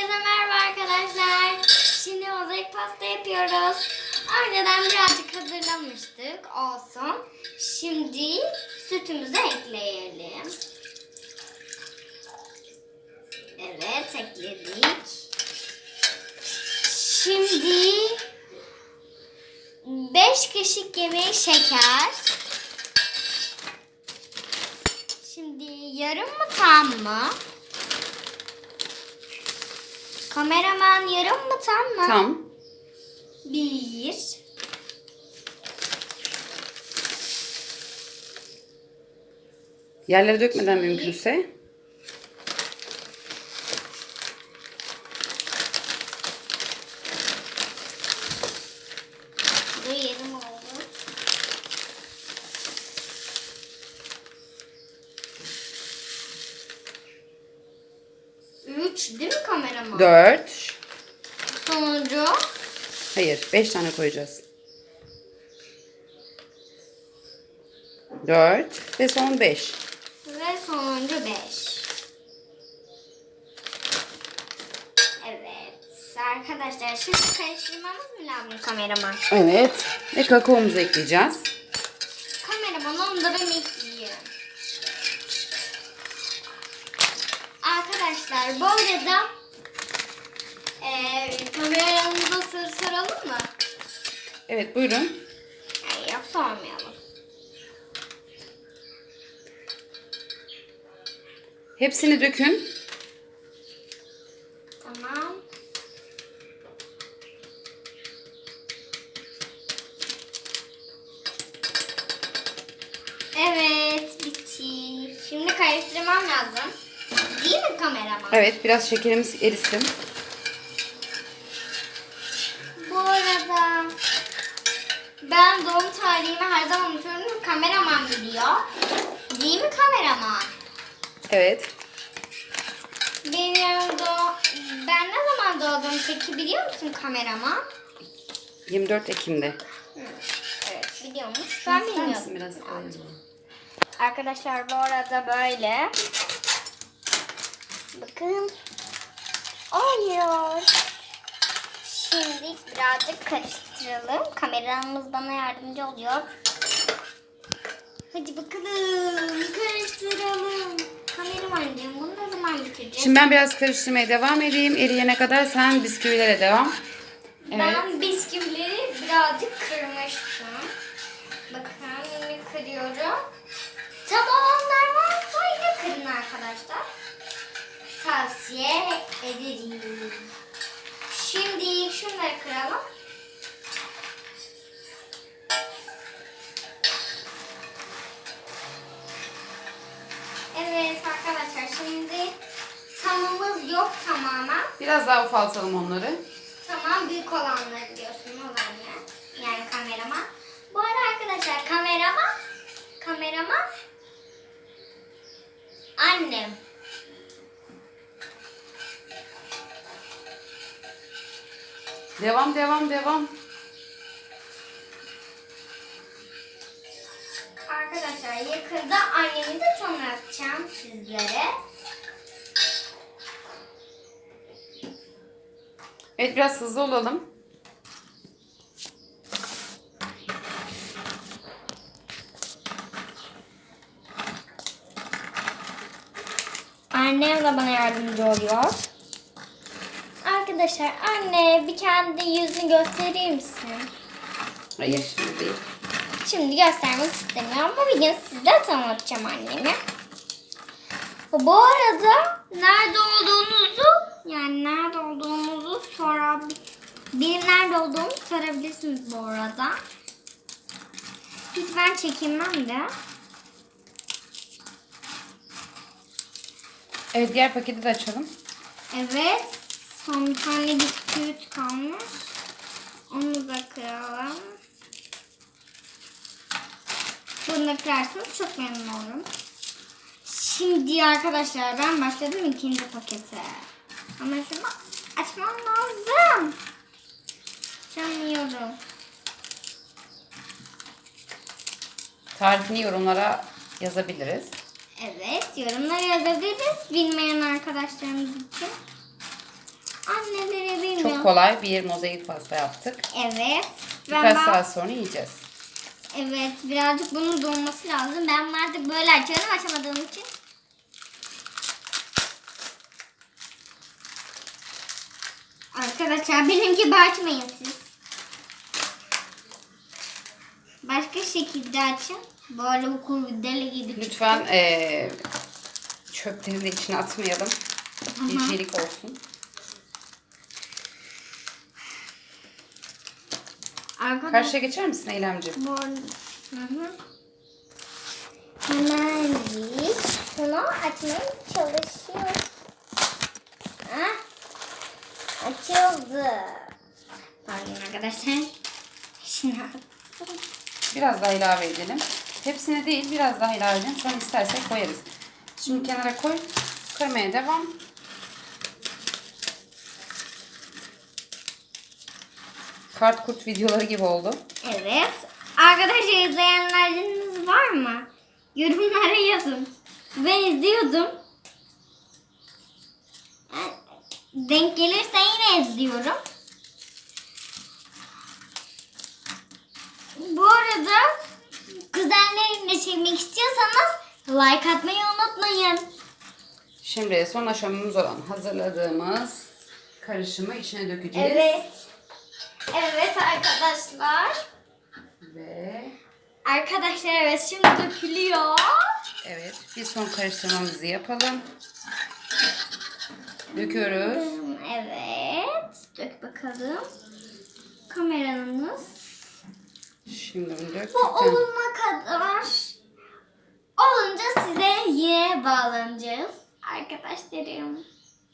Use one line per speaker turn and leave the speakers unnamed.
Herkese merhaba arkadaşlar. Şimdi mozaik pasta yapıyoruz. Önceden birazcık hazırlamıştık. Olsun. Şimdi sütümüzü ekleyelim. Evet ekledik. Şimdi 5 kaşık yemeği şeker. Şimdi yarım mı tam mı? Kameraman yarım mı tam mı?
Tam.
Bir.
Yerlere dökmeden mümkünse.
3 değil mi kameraman?
4.
Sonuncu.
Hayır 5 tane koyacağız. 4 ve son 5.
Ve sonuncu 5. Evet arkadaşlar şimdi karıştırmamız mı lazım kameraman?
Evet. Ve kakaomuzu ekleyeceğiz.
Kameraman onları mı Arkadaşlar bu arada eee kameramıza soru soralım mı?
Evet buyurun.
Hayır yok sormayalım.
Hepsini dökün.
Tamam. Evet bitti. Şimdi karıştırmam lazım.
Evet biraz şekerimiz erisin.
Bu arada ben doğum tarihimi her zaman unutuyorum. Kameraman biliyor. Değil mi kameraman?
Evet.
Benim doğ ben ne zaman doğdum peki biliyor musun kameraman?
24 Ekim'de.
Hı, Evet biliyormuş. Ben
İster
bilmiyordum.
misin biraz?
Arkadaşlar bu arada böyle. Bakın. Oluyor. Şimdi birazcık karıştıralım. Kameramız bana yardımcı oluyor. Hadi bakalım karıştıralım. Kameraman bunu ne zaman bitireceğiz?
Şimdi ben biraz karıştırmaya devam edeyim. Eriyene kadar sen bisküvilere devam. Evet.
Ben bisküvileri birazcık kırmıştım. Bakın kırıyorum. Tavsiye ederim. Şimdi şunları kıralım. Evet arkadaşlar şimdi tamamız yok tamamen.
Biraz daha ufaltalım onları.
Tamam büyük olanları diyorsun olan ya. Yani kameraman. Bu arada arkadaşlar kameraman kameraman annem.
Devam devam devam.
Arkadaşlar yakında annemi de tanıtacağım sizlere.
Evet biraz hızlı olalım.
Annem de bana yardımcı oluyor. Arkadaşlar anne bir kendi yüzünü gösterir misin?
Hayır şimdi değil.
Şimdi göstermek istemiyorum ama bir gün size tanıtacağım annemi. Bu arada nerede olduğunuzu yani nerede olduğunuzu sorabil benim nerede olduğumu sorabilirsiniz bu arada. Lütfen çekinmem de.
Evet diğer paketi de açalım.
Evet. Son bir tane bisküvit kalmış. Onu da kıralım. Bunu da kırarsanız çok memnun olurum. Şimdi arkadaşlar ben başladım ikinci pakete. Ama şunu açmam lazım. Açamıyorum.
Tarifini yorumlara yazabiliriz.
Evet yorumlara yazabiliriz bilmeyen arkadaşlarımız için.
Çok kolay bir mozaik pasta yaptık.
Evet. Ben,
Birkaç
ben-
saat sonra yiyeceğiz.
Evet birazcık bunun donması lazım. Ben artık böyle açıyorum açamadığım için. Arkadaşlar benim gibi açmayın siz. Başka şekilde açın. Böyle bu kuru deli gibi.
Lütfen eee çöpleri de içine atmayalım. Hijyenik olsun.
Arkadaşlar
Karşıya geçer misin Eylemciğim?
bu Hı hı. Hemen biz şunu açmaya çalışıyoruz. Ah, açıldı. Pardon arkadaşlar. Attım.
Biraz daha ilave edelim. Hepsine değil biraz daha ilave edelim. Sonra istersek koyarız. Şimdi kenara koy. Kırmaya devam. Kart kurt videoları gibi oldu.
Evet. Arkadaşlar izleyenleriniz var mı? Yorumlara yazın. Ben izliyordum. Denk gelirse yine izliyorum. Bu arada kuzenlerimle çekmek istiyorsanız like atmayı unutmayın.
Şimdi son aşamamız olan hazırladığımız karışımı içine dökeceğiz.
Evet. Evet arkadaşlar.
Ve
Arkadaşlar evet şimdi dökülüyor.
evet bir son karıştırmamızı yapalım. Döküyoruz.
Evet. Dök bakalım. Kameranız.
Şimdi bunu döktükten
Bu olana kadar olunca size yine bağlanacağız. Arkadaşlarım.